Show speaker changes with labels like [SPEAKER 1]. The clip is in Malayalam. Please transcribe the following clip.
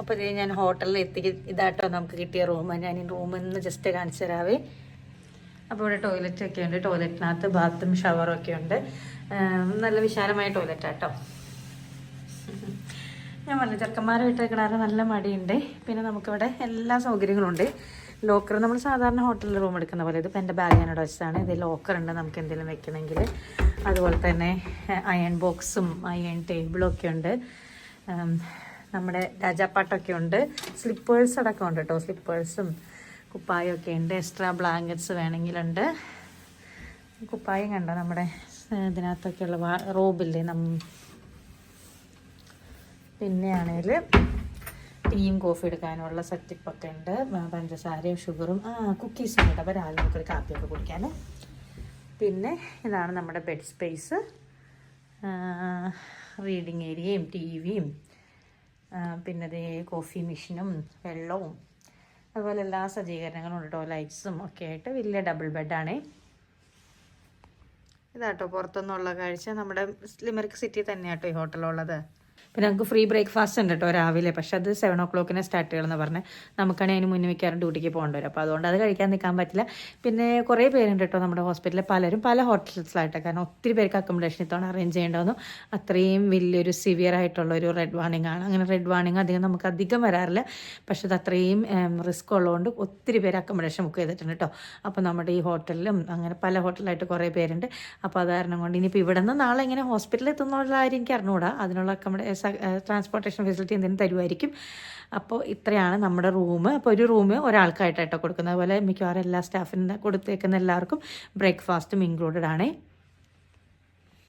[SPEAKER 1] അപ്പോൾ ഇത് ഞാൻ ഹോട്ടലിൽ എത്തി. ഇതാട്ടോ നമുക്ക് കിട്ടിയ റൂം. ഞാൻ ഈ റൂമിൽ നിന്ന് ജസ്റ്റ് കാണിച്ചു തരാവേ. അപ്പോൾ ഇവിടെ ടോയ്ലറ്റ് ഒക്കെ ഉണ്ട്. ടോയ്ലറ്റിനകത്ത് ബാത്തും ഷവറും ഒക്കെ ഉണ്ട്. നല്ല വിശാലമായ ടോയ്ലറ്റാട്ടോ ഞാൻ പറഞ്ഞു ചെറുക്കന്മാരെ കിടാറ് നല്ല മടിയുണ്ട്. പിന്നെ നമുക്കിവിടെ എല്ലാ സൗകര്യങ്ങളും ഉണ്ട്. ലോക്കർ നമ്മൾ സാധാരണ ഹോട്ടലിൽ റൂം എടുക്കുന്ന പോലെ. ഇതിപ്പോൾ എന്റെ ബാഗ് ഞാനിവിടെ വെച്ചതാണ്. ഇത് ലോക്കർ ഉണ്ട് നമുക്ക് എന്തെങ്കിലും വെക്കണമെങ്കിൽ. അതുപോലെ തന്നെ അയൺ ബോക്സും അയൺ ടേബിളും ഒക്കെ ഉണ്ട്. നമ്മുടെ രാജാപ്പാട്ടൊക്കെ ഉണ്ട്. സ്ലിപ്പേഴ്സ് അടക്കം ഉണ്ട് കേട്ടോ സ്ലിപ്പേഴ്സും കുപ്പായൊക്കെ ഉണ്ട്. എക്സ്ട്രാ ബ്ലാങ്കറ്റ്സ് വേണമെങ്കിലുണ്ട്. കുപ്പായം കണ്ടോ നമ്മുടെ ഇതിനകത്തൊക്കെയുള്ള റോബില്ലേ നം പിന്നെയാണേൽ ടീയും കോഫി എടുക്കാനുള്ള സെറ്റപ്പൊക്കെ ഉണ്ട്. പഞ്ചസാരയും ഷുഗറും ആ കുക്കീസും ഉണ്ട് അപ്പോൾ രാവിലെ നമുക്കൊരു കാപ്പിയൊക്കെ കുടിക്കാൻ. പിന്നെ ഇതാണ് നമ്മുടെ ബെഡ് സ്പേസ് റീഡിങ് ഏരിയയും ടി വിയും പിന്നെ ദേ കോഫി മെഷീനും വെള്ളവും അതുപോലെ എല്ലാ സജ്ജീകരണങ്ങളും ഉണ്ട് കേട്ടോ ലൈറ്റ്സും ഒക്കെ ആയിട്ട് വലിയ ഡബിൾ ബെഡാണേ ഇതാട്ടോ പുറത്തുനിന്നുള്ള കാഴ്ച. നമ്മുടെ ലിമറിക് സിറ്റി തന്നെയാട്ടോ ഈ ഹോട്ടലുള്ളത്. പിന്നെ നമുക്ക് ഫ്രീ ബ്രേക്ക്ഫാസ്റ്റ് ഉണ്ട് കേട്ടോ രാവിലെ. പക്ഷെ അത് സെവൻ ഓ ക്ലോക്കിനെ സ്റ്റാർട്ട് ചെയ്യണമെന്ന് പറഞ്ഞ്. നമുക്കാണെങ്കിൽ അതിന് മുന്നേ മിക്കവാറും ഡ്യൂട്ടിക്ക് പോകേണ്ടി വരും. അപ്പോൾ അതുകൊണ്ട് അത് കഴിക്കാൻ നിൽക്കാൻ പറ്റില്ല. പിന്നെ കുറേ പേരുണ്ട് കേട്ടോ നമ്മുടെ ഹോസ്പിറ്റലിൽ പലരും പല ഹോട്ടൽസിലായിട്ട് കാരണം ഒത്തിരി പേർക്ക് അക്കോമഡേഷൻ ഇത്തവണ അറേഞ്ച് ചെയ്യേണ്ടതെന്നു അത്രയും വലിയൊരു സിവിയർ ആയിട്ടുള്ള ഒരു റെഡ് വാണിംഗ് ആണ്. അങ്ങനെ റെഡ് വാണിംഗ് അധികം നമുക്ക് അധികം വരാറില്ല. പക്ഷെ അത് അത്രയും റിസ്ക് ഉള്ളതുകൊണ്ട് ഒത്തിരി പേര് അക്കോമഡേഷൻ ബുക്ക് ചെയ്തിട്ടുണ്ട് കേട്ടോ. അപ്പോൾ നമ്മുടെ ഈ ഹോട്ടലിലും അങ്ങനെ പല ഹോട്ടലായിട്ട് കുറേ പേരുണ്ട്. അപ്പോൾ അത് കാരണം കൊണ്ട് ഇനിയിപ്പോൾ ഇവിടെ നിന്ന് നാളെ എങ്ങനെ ഹോസ്പിറ്റലിൽ എത്തുന്നുള്ള കാര്യം എനിക്ക് അറിഞ്ഞുകൂടാ അതിനുള്ള അക്കോമഡേ ട്രാൻസ്പോർട്ടേഷൻ ഫെസിലിറ്റി എന്തെങ്കിലും തരുമായിരിക്കും അപ്പോൾ ഇത്രയാണ് നമ്മുടെ റൂം അപ്പോൾ ഒരു റൂം ഒരാൾക്കായിട്ടാട്ടോ കൊടുക്കുന്നത്. അതുപോലെ മിക്കവാറും എല്ലാ സ്റ്റാഫിന് കൊടുത്തേക്കുന്ന എല്ലാവർക്കും ബ്രേക്ക്ഫാസ്റ്റും ഇൻക്ലൂഡഡ് ആണേ.